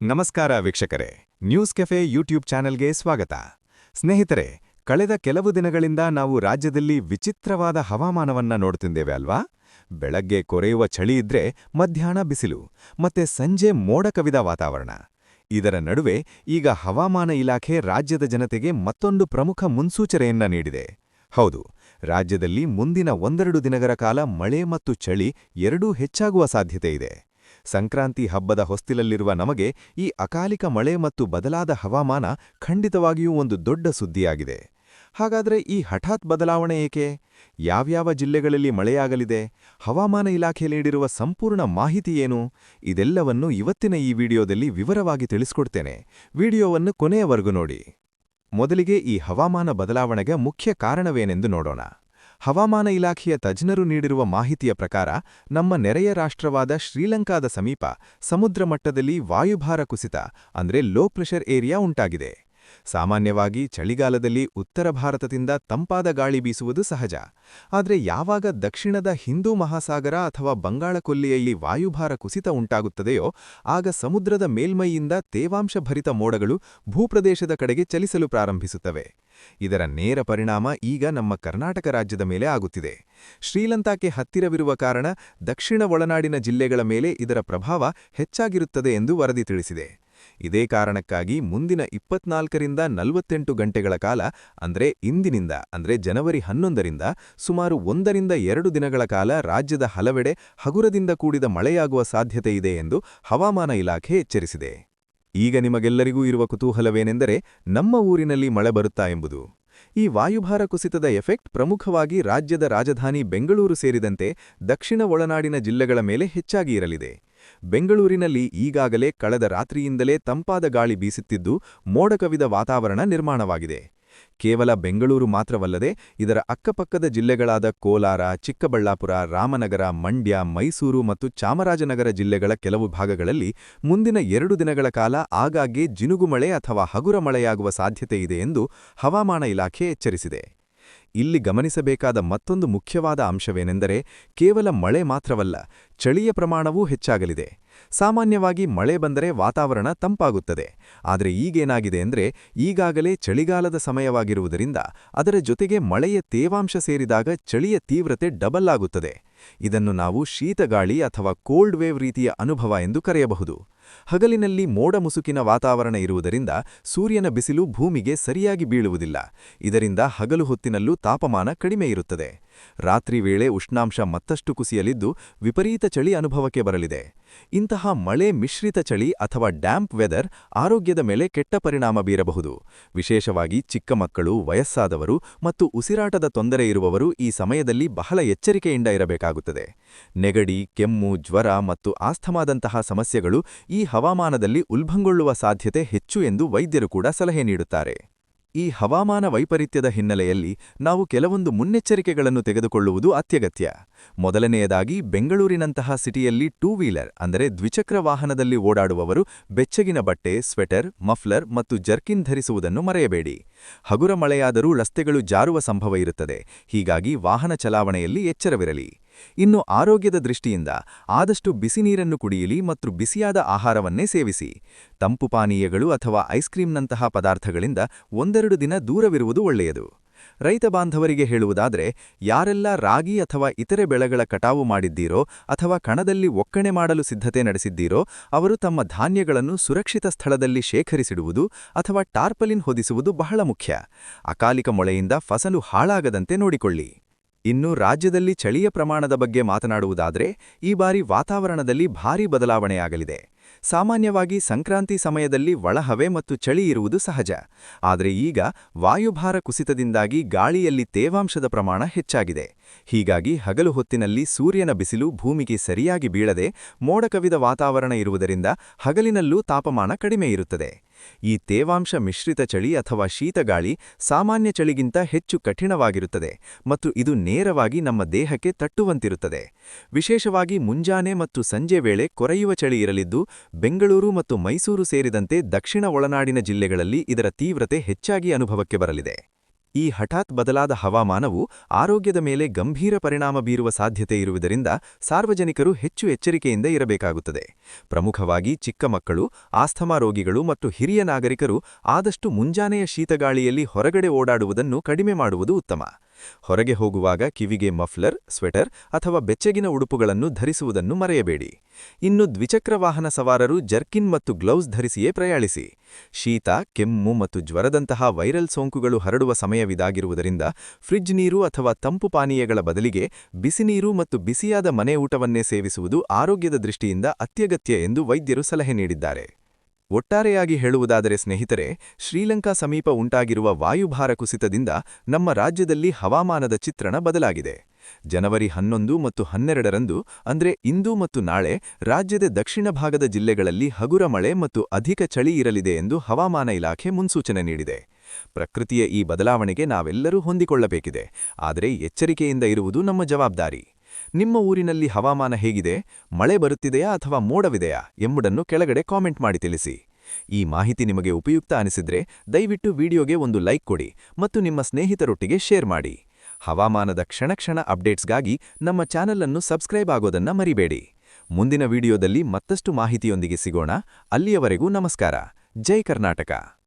ನಮಸ್ಕಾರ ವೀಕ್ಷಕರೇ. News cafe YouTube ಚಾನೆಲ್ಗೆ ಸ್ವಾಗತ. ಸ್ನೇಹಿತರೆ, ಕಳೆದ ಕೆಲವು ದಿನಗಳಿಂದ ನಾವು ರಾಜ್ಯದಲ್ಲಿ ವಿಚಿತ್ರವಾದ ಹವಾಮಾನವನ್ನ ನೋಡ್ತಿದ್ದೇವೆ ಅಲ್ವಾ? ಬೆಳಗ್ಗೆ ಕೊರೆಯುವ ಚಳಿ ಇದ್ರೆ ಮಧ್ಯಾಹ್ನ ಬಿಸಿಲು, ಮತ್ತೆ ಸಂಜೆ ಮೋಡ ಕವಿದ ವಾತಾವರಣ. ಇದರ ನಡುವೆ ಈಗ ಹವಾಮಾನ ಇಲಾಖೆ ರಾಜ್ಯದ ಜನತೆಗೆ ಮತ್ತೊಂದು ಪ್ರಮುಖ ಮುನ್ಸೂಚನೆಯನ್ನ ನೀಡಿದೆ. ಹೌದು, ರಾಜ್ಯದಲ್ಲಿ ಮುಂದಿನ ಒಂದೆರಡು ದಿನಗಳ ಕಾಲ ಮಳೆ ಮತ್ತು ಚಳಿ ಎರಡೂ ಹೆಚ್ಚಾಗುವ ಸಾಧ್ಯತೆ ಇದೆ. ಸಂಕ್ರಾಂತಿ ಹಬ್ಬದ ಹೊಸ್ತಿಲಲ್ಲಿರುವ ನಮಗೆ ಈ ಅಕಾಲಿಕ ಮಳೆ ಮತ್ತು ಬದಲಾದ ಹವಾಮಾನ ಖಂಡಿತವಾಗಿಯೂ ಒಂದು ದೊಡ್ಡ ಸುದ್ದಿಯಾಗಿದೆ. ಹಾಗಾದರೆ ಈ ಹಠಾತ್ ಬದಲಾವಣೆ ಏಕೆ? ಯಾವ್ಯಾವ ಜಿಲ್ಲೆಗಳಲ್ಲಿ ಮಳೆಯಾಗಲಿದೆ? ಹವಾಮಾನ ಇಲಾಖೆ ನೀಡಿರುವ ಸಂಪೂರ್ಣ ಮಾಹಿತಿ ಏನು? ಇದೆಲ್ಲವನ್ನು ಇವತ್ತಿನ ಈ ವಿಡಿಯೋದಲ್ಲಿ ವಿವರವಾಗಿ ತಿಳಿಸ್ಕೊಡ್ತೇನೆ. ವಿಡಿಯೋವನ್ನು ಕೊನೆಯವರೆಗೂ ನೋಡಿ. ಮೊದಲಿಗೆ ಈ ಹವಾಮಾನ ಬದಲಾವಣೆಗೆ ಮುಖ್ಯ ಕಾರಣವೇನೆಂದು ನೋಡೋಣ. ಹವಾಮಾನ ಇಲಾಖೆಯ ತಜ್ಞರು ನೀಡಿರುವ ಮಾಹಿತಿಯ ಪ್ರಕಾರ, ನಮ್ಮ ನೆರೆಯ ರಾಷ್ಟ್ರವಾದ ಶ್ರೀಲಂಕಾದ ಸಮೀಪ ಸಮುದ್ರ ಮಟ್ಟದಲ್ಲಿ ವಾಯುಭಾರ ಕುಸಿತ, ಅಂದ್ರೆ ಲೋ ಪ್ರೆಷರ್ ಏರಿಯಾ ಉಂಟಾಗಿದೆ. ಸಾಮಾನ್ಯವಾಗಿ ಚಳಿಗಾಲದಲ್ಲಿ ಉತ್ತರ ಭಾರತದಿಂದ ತಂಪಾದ ಗಾಳಿ ಬೀಸುವುದು ಸಹಜ. ಆದರೆ ಯಾವಾಗ ದಕ್ಷಿಣದ ಹಿಂದೂ ಮಹಾಸಾಗರ ಅಥವಾ ಬಂಗಾಳಕೊಲ್ಲಿಯಲ್ಲಿ ವಾಯುಭಾರ ಕುಸಿತ ಉಂಟಾಗುತ್ತದೆಯೋ, ಆಗ ಸಮುದ್ರದ ಮೇಲ್ಮೈಯಿಂದ ತೇವಾಂಶಭರಿತ ಮೋಡಗಳು ಭೂಪ್ರದೇಶದ ಕಡೆಗೆ ಚಲಿಸಲು ಪ್ರಾರಂಭಿಸುತ್ತವೆ. ಇದರ ನೇರ ಪರಿಣಾಮ ಈಗ ನಮ್ಮ ಕರ್ನಾಟಕ ರಾಜ್ಯದ ಮೇಲೆ ಆಗುತ್ತಿದೆ. ಶ್ರೀಲಂಕಾಕ್ಕೆ ಹತ್ತಿರವಿರುವ ಕಾರಣ ದಕ್ಷಿಣ ಒಳನಾಡಿನ ಜಿಲ್ಲೆಗಳ ಮೇಲೆ ಇದರ ಪ್ರಭಾವ ಹೆಚ್ಚಾಗಿರುತ್ತದೆ ಎಂದು ವರದಿ ತಿಳಿಸಿದೆ. ಇದೇ ಕಾರಣಕ್ಕಾಗಿ ಮುಂದಿನ ಇಪ್ಪತ್ನಾಲ್ಕರಿಂದ ನಲವತ್ತೆಂಟು ಗಂಟೆಗಳ ಕಾಲ, ಅಂದ್ರೆ ಇಂದಿನಿಂದ, ಅಂದ್ರೆ ಜನವರಿ ಹನ್ನೊಂದರಿಂದ ಸುಮಾರು ಒಂದರಿಂದ ಎರಡು ದಿನಗಳ ಕಾಲ ರಾಜ್ಯದ ಹಲವೆಡೆ ಹಗುರದಿಂದ ಕೂಡಿದ ಮಳೆಯಾಗುವ ಸಾಧ್ಯತೆ ಇದೆ ಎಂದು ಹವಾಮಾನ ಇಲಾಖೆ ಎಚ್ಚರಿಸಿದೆ. ಈಗ ನಿಮಗೆಲ್ಲರಿಗೂ ಇರುವ ಕುತೂಹಲವೇನೆಂದರೆ ನಮ್ಮ ಊರಿನಲ್ಲಿ ಮಳೆ ಬರುತ್ತಾ ಎಂಬುದು. ಈ ವಾಯುಭಾರ ಕುಸಿತದ ಎಫೆಕ್ಟ್ ಪ್ರಮುಖವಾಗಿ ರಾಜ್ಯದ ರಾಜಧಾನಿ ಬೆಂಗಳೂರು ಸೇರಿದಂತೆ ದಕ್ಷಿಣ ಒಳನಾಡಿನ ಜಿಲ್ಲೆಗಳ ಮೇಲೆ ಹೆಚ್ಚಾಗಿ ಇರಲಿದೆ. ಬೆಂಗಳೂರಿನಲ್ಲಿ ಈಗಾಗಲೇ ಕಳೆದ ರಾತ್ರಿಯಿಂದಲೇ ತಂಪಾದ ಗಾಳಿ ಬೀಸುತ್ತಿದ್ದು ಮೋಡಕವಿದ ವಾತಾವರಣ ನಿರ್ಮಾಣವಾಗಿದೆ. ಕೇವಲ ಬೆಂಗಳೂರು ಮಾತ್ರವಲ್ಲದೆ ಇದರ ಅಕ್ಕಪಕ್ಕದ ಜಿಲ್ಲೆಗಳಾದ ಕೋಲಾರ, ಚಿಕ್ಕಬಳ್ಳಾಪುರ, ರಾಮನಗರ, ಮಂಡ್ಯ, ಮೈಸೂರು ಮತ್ತು ಚಾಮರಾಜನಗರ ಜಿಲ್ಲೆಗಳ ಕೆಲವು ಭಾಗಗಳಲ್ಲಿ ಮುಂದಿನ ಎರಡು ದಿನಗಳ ಕಾಲ ಆಗಾಗ್ಗೆ ಜಿನುಗು ಮಳೆ ಅಥವಾ ಹಗುರ ಮಳೆಯಾಗುವ ಸಾಧ್ಯತೆ ಇದೆ ಎಂದು ಹವಾಮಾನ ಇಲಾಖೆ ಎಚ್ಚರಿಸಿದೆ. ಇಲ್ಲಿ ಗಮನಿಸಬೇಕಾದ ಮತ್ತೊಂದು ಮುಖ್ಯವಾದ ಅಂಶವೇನೆಂದರೆ ಕೇವಲ ಮಳೆ ಮಾತ್ರವಲ್ಲ, ಚಳಿಯ ಪ್ರಮಾಣವೂ ಹೆಚ್ಚಾಗಲಿದೆ. ಸಾಮಾನ್ಯವಾಗಿ ಮಳೆ ಬಂದರೆ ವಾತಾವರಣ ತಂಪಾಗುತ್ತದೆ. ಆದರೆ ಈಗೇನಾಗಿದೆ ಅಂದರೆ ಈಗಾಗಲೇ ಚಳಿಗಾಲದ ಸಮಯವಾಗಿರುವುದರಿಂದ ಅದರ ಜೊತೆಗೆ ಮಳೆಯ ತೇವಾಂಶ ಸೇರಿದಾಗ ಚಳಿಯ ತೀವ್ರತೆ ಡಬಲ್ ಆಗುತ್ತದೆ. ಇದನ್ನು ನಾವು ಶೀತಗಾಳಿ ಅಥವಾ ಕೋಲ್ಡ್ ವೇವ್ ರೀತಿಯ ಅನುಭವ ಎಂದು ಕರೆಯಬಹುದು. ಹಗಲಿನಲ್ಲಿ ಮೋಡ ಮುಸುಕಿನ ವಾತಾವರಣ ಇರುವುದರಿಂದ ಸೂರ್ಯನ ಬಿಸಿಲು ಭೂಮಿಗೆ ಸರಿಯಾಗಿ ಬೀಳುವುದಿಲ್ಲ. ಇದರಿಂದ ಹಗಲು ಹೊತ್ತಿನಲ್ಲೂ ತಾಪಮಾನ ಕಡಿಮೆ ಇರುತ್ತದೆ. ರಾತ್ರಿ ವೇಳೆ ಉಷ್ಣಾಂಶ ಮತ್ತಷ್ಟು ಕುಸಿಯಲಿದ್ದು ವಿಪರೀತ ಚಳಿ ಅನುಭವಕ್ಕೆ ಬರಲಿದೆ. ಇಂತಹ ಮಳೆ ಮಿಶ್ರಿತ ಚಳಿ ಅಥವಾ ಡ್ಯಾಂಪ್ ವೆದರ್ ಆರೋಗ್ಯದ ಮೇಲೆ ಕೆಟ್ಟ ಪರಿಣಾಮ ಬೀರಬಹುದು. ವಿಶೇಷವಾಗಿ ಚಿಕ್ಕ ಮಕ್ಕಳು, ವಯಸ್ಸಾದವರು ಮತ್ತು ಉಸಿರಾಟದ ತೊಂದರೆ ಇರುವವರು ಈ ಸಮಯದಲ್ಲಿ ಬಹಳ ಎಚ್ಚರಿಕೆಯಿಂದ ಇರಬೇಕಾಗುತ್ತದೆ. ನೆಗಡಿ, ಕೆಮ್ಮು, ಜ್ವರ ಮತ್ತು ಆಸ್ಥಮಾದಂತಹ ಸಮಸ್ಯೆಗಳು ಈ ಹವಾಮಾನದಲ್ಲಿ ಉಲ್ಭಂಗೊಳ್ಳುವ ಸಾಧ್ಯತೆ ಹೆಚ್ಚು ಎಂದು ವೈದ್ಯರು ಕೂಡ ಸಲಹೆ ನೀಡುತ್ತಾರೆ. ಈ ಹವಾಮಾನ ವೈಪರೀತ್ಯದ ಹಿನ್ನೆಲೆಯಲ್ಲಿ ನಾವು ಕೆಲವೊಂದು ಮುನ್ನೆಚ್ಚರಿಕೆಗಳನ್ನು ತೆಗೆದುಕೊಳ್ಳುವುದು ಅತ್ಯಗತ್ಯ. ಮೊದಲನೆಯದಾಗಿ, ಬೆಂಗಳೂರಿನಂತಹ ಸಿಟಿಯಲ್ಲಿ ಟೂ ವೀಲರ್ ಅಂದರೆ ದ್ವಿಚಕ್ರ ವಾಹನದಲ್ಲಿ ಓಡಾಡುವವರು ಬೆಚ್ಚಗಿನ ಬಟ್ಟೆ, ಸ್ವೆಟರ್, ಮಫ್ಲರ್ ಮತ್ತು ಜರ್ಕಿನ್ ಧರಿಸುವುದನ್ನು ಮರೆಯಬೇಡಿ. ಹಗುರ ಮಳೆಯಾದರೂ ರಸ್ತೆಗಳು ಜಾರುವ ಸಂಭವ ಇರುತ್ತದೆ. ಹೀಗಾಗಿ ವಾಹನ ಚಲಾವಣೆಯಲ್ಲಿ ಎಚ್ಚರವಿರಲಿ. ಇನ್ನು ಆರೋಗ್ಯದ ದೃಷ್ಟಿಯಿಂದ ಆದಷ್ಟು ಬಿಸಿ ನೀರನ್ನು ಕುಡಿಯಲಿ ಮತ್ತು ಬಿಸಿಯಾದ ಆಹಾರವನ್ನೇ ಸೇವಿಸಿ. ತಂಪು ಪಾನೀಯಗಳು ಅಥವಾ ಐಸ್ಕ್ರೀಂನಂತಹ ಪದಾರ್ಥಗಳಿಂದ ಒಂದೆರಡು ದಿನ ದೂರವಿರುವುದು ಒಳ್ಳೆಯದು. ರೈತ ಬಾಂಧವರಿಗೆ ಹೇಳುವುದಾದರೆ, ಯಾರೆಲ್ಲ ರಾಗಿ ಅಥವಾ ಇತರೆ ಬೆಳೆಗಳ ಕಟಾವು ಮಾಡಿದ್ದೀರೋ ಅಥವಾ ಕಣದಲ್ಲಿ ಒಕ್ಕಣೆ ಮಾಡಲು ಸಿದ್ಧತೆ ನಡೆಸಿದ್ದೀರೋ, ಅವರು ತಮ್ಮ ಧಾನ್ಯಗಳನ್ನು ಸುರಕ್ಷಿತ ಸ್ಥಳದಲ್ಲಿ ಶೇಖರಿಸಿಡುವುದು ಅಥವಾ ಟಾರ್ಪಲಿನ್ ಹೊದಿಸುವುದು ಬಹಳ ಮುಖ್ಯ. ಅಕಾಲಿಕ ಮೊಳೆಯಿಂದ ಫಸಲು ಹಾಳಾಗದಂತೆ ನೋಡಿಕೊಳ್ಳಿ. ಇನ್ನು ರಾಜ್ಯದಲ್ಲಿ ಚಳಿಯ ಪ್ರಮಾಣದ ಬಗ್ಗೆ ಮಾತನಾಡುವುದಾದರೆ, ಈ ಬಾರಿ ವಾತಾವರಣದಲ್ಲಿ ಭಾರೀ ಬದಲಾವಣೆಯಾಗಲಿದೆ. ಸಾಮಾನ್ಯವಾಗಿ ಸಂಕ್ರಾಂತಿ ಸಮಯದಲ್ಲಿ ಒಳಹವೆ ಮತ್ತು ಚಳಿ ಇರುವುದು ಸಹಜ. ಆದರೆ ಈಗ ವಾಯುಭಾರ ಕುಸಿತದಿಂದಾಗಿ ಗಾಳಿಯಲ್ಲಿ ತೇವಾಂಶದ ಪ್ರಮಾಣ ಹೆಚ್ಚಾಗಿದೆ. ಹೀಗಾಗಿ ಹಗಲು ಹೊತ್ತಿನಲ್ಲಿ ಸೂರ್ಯನ ಬಿಸಿಲು ಭೂಮಿಗೆ ಸರಿಯಾಗಿ ಬೀಳದೆ ಮೋಡಕವಿದ ವಾತಾವರಣ ಇರುವುದರಿಂದ ಹಗಲಿನಲ್ಲೂ ತಾಪಮಾನ ಕಡಿಮೆ ಇರುತ್ತದೆ. ಈ ತೇವಾಂಶ ಮಿಶ್ರಿತ ಚಳಿ ಅಥವಾ ಶೀತಗಾಳಿ ಸಾಮಾನ್ಯ ಚಳಿಗಿಂತ ಹೆಚ್ಚು ಕಠಿಣವಾಗಿರುತ್ತದೆ ಮತ್ತು ಇದು ನೇರವಾಗಿ ನಮ್ಮ ದೇಹಕ್ಕೆ ತಟ್ಟುವಂತಿರುತ್ತದೆ. ವಿಶೇಷವಾಗಿ ಮುಂಜಾನೆ ಮತ್ತು ಸಂಜೆ ವೇಳೆ ಕೊರೆಯುವ ಚಳಿ ಇರಲಿದ್ದು, ಬೆಂಗಳೂರು ಮತ್ತು ಮೈಸೂರು ಸೇರಿದಂತೆ ದಕ್ಷಿಣ ಒಳನಾಡಿನ ಜಿಲ್ಲೆಗಳಲ್ಲಿ ಇದರ ತೀವ್ರತೆ ಹೆಚ್ಚಾಗಿ ಅನುಭವಕ್ಕೆ ಬರಲಿದೆ. ಈ ಹಠಾತ್ ಬದಲಾದ ಹವಾಮಾನವು ಆರೋಗ್ಯದ ಮೇಲೆ ಗಂಭೀರ ಪರಿಣಾಮ ಬೀರುವ ಸಾಧ್ಯತೆ ಇರುವುದರಿಂದ ಸಾರ್ವಜನಿಕರು ಹೆಚ್ಚು ಎಚ್ಚರಿಕೆಯಿಂದ ಇರಬೇಕಾಗುತ್ತದೆ. ಪ್ರಮುಖವಾಗಿ ಚಿಕ್ಕ ಮಕ್ಕಳು, ಆಸ್ಥಮಾ ರೋಗಿಗಳು ಮತ್ತು ಹಿರಿಯ ನಾಗರಿಕರು ಆದಷ್ಟು ಮುಂಜಾನೆಯ ಶೀತಗಾಳಿಯಲ್ಲಿ ಹೊರಗಡೆ ಓಡಾಡುವುದನ್ನು ಕಡಿಮೆ ಮಾಡುವುದು ಉತ್ತಮ. ಹೊರಗೆ ಹೋಗುವಾಗ ಕಿವಿಗೆ ಮಫ್ಲರ್, ಸ್ವೆಟರ್ ಅಥವಾ ಬೆಚ್ಚಗಿನ ಉಡುಪುಗಳನ್ನು ಧರಿಸುವುದನ್ನು ಮರೆಯಬೇಡಿ. ಇನ್ನು ದ್ವಿಚಕ್ರ ವಾಹನ ಸವಾರರು ಜರ್ಕಿನ್ ಮತ್ತು ಗ್ಲೌಸ್ ಧರಿಸಿಯೇ ಪ್ರಯಾಣಿಸಿ. ಶೀತ, ಕೆಮ್ಮು ಮತ್ತು ಜ್ವರದಂತಹ ವೈರಲ್ ಸೋಂಕುಗಳು ಹರಡುವ ಸಮಯವಿದಾಗಿರುವುದರಿಂದ ಫ್ರಿಜ್ ನೀರು ಅಥವಾ ತಂಪು ಪಾನೀಯಗಳ ಬದಲಿಗೆ ಬಿಸಿನೀರು ಮತ್ತು ಬಿಸಿಯಾದ ಮನೆ ಊಟವನ್ನೇ ಸೇವಿಸುವುದು ಆರೋಗ್ಯದ ದೃಷ್ಟಿಯಿಂದ ಅತ್ಯಗತ್ಯ ಎಂದು ವೈದ್ಯರು ಸಲಹೆ ನೀಡಿದ್ದಾರೆ. ಒಟ್ಟಾರೆಯಾಗಿ ಹೇಳುವುದಾದರೆ ಸ್ನೇಹಿತರೆ, ಶ್ರೀಲಂಕಾ ಸಮೀಪ ಉಂಟಾಗಿರುವ ವಾಯುಭಾರ ಕುಸಿತದಿಂದ ನಮ್ಮ ರಾಜ್ಯದಲ್ಲಿ ಹವಾಮಾನದ ಚಿತ್ರಣ ಬದಲಾಗಿದೆ. ಜನವರಿ ಹನ್ನೊಂದು ಮತ್ತು ಹನ್ನೆರಡರಂದು, ಅಂದ್ರೆ ಇಂದು ಮತ್ತು ನಾಳೆ, ರಾಜ್ಯದ ದಕ್ಷಿಣ ಭಾಗದ ಜಿಲ್ಲೆಗಳಲ್ಲಿ ಹಗುರ ಮಳೆ ಮತ್ತು ಅಧಿಕ ಚಳಿ ಇರಲಿದೆ ಎಂದು ಹವಾಮಾನ ಇಲಾಖೆ ಮುನ್ಸೂಚನೆ ನೀಡಿದೆ. ಪ್ರಕೃತಿಯ ಈ ಬದಲಾವಣೆಗೆ ನಾವೆಲ್ಲರೂ ಹೊಂದಿಕೊಳ್ಳಬೇಕಿದೆ. ಆದರೆ ಎಚ್ಚರಿಕೆಯಿಂದ ಇರುವುದು ನಮ್ಮ ಜವಾಬ್ದಾರಿ. ನಿಮ್ಮ ಊರಿನಲ್ಲಿ ಹವಾಮಾನ ಹೇಗಿದೆ, ಮಳೆ ಬರುತ್ತಿದೆಯಾ ಅಥವಾ ಮೋಡವಿದೆಯಾ ಎಂಬುದನ್ನು ಕೆಳಗಡೆ ಕಾಮೆಂಟ್ ಮಾಡಿ ತಿಳಿಸಿ. ಈ ಮಾಹಿತಿ ನಿಮಗೆ ಉಪಯುಕ್ತ ಅನಿಸಿದ್ರೆ ದಯವಿಟ್ಟು ವಿಡಿಯೋಗೆ ಒಂದು ಲೈಕ್ ಕೊಡಿ ಮತ್ತು ನಿಮ್ಮ ಸ್ನೇಹಿತರೊಟ್ಟಿಗೆ ಶೇರ್ ಮಾಡಿ. ಹವಾಮಾನದ ಕ್ಷಣಕ್ಷಣ ಅಪ್ಡೇಟ್ಸ್ಗಾಗಿ ನಮ್ಮ ಚಾನೆಲ್ ಅನ್ನು ಸಬ್ಸ್ಕ್ರೈಬ್ ಆಗೋದನ್ನ ಮರಿಬೇಡಿ. ಮುಂದಿನ ವಿಡಿಯೋದಲ್ಲಿ ಮತ್ತಷ್ಟು ಮಾಹಿತಿಯೊಂದಿಗೆ ಸಿಗೋಣ. ಅಲ್ಲಿಯವರೆಗೂ ನಮಸ್ಕಾರ. ಜೈ ಕರ್ನಾಟಕ.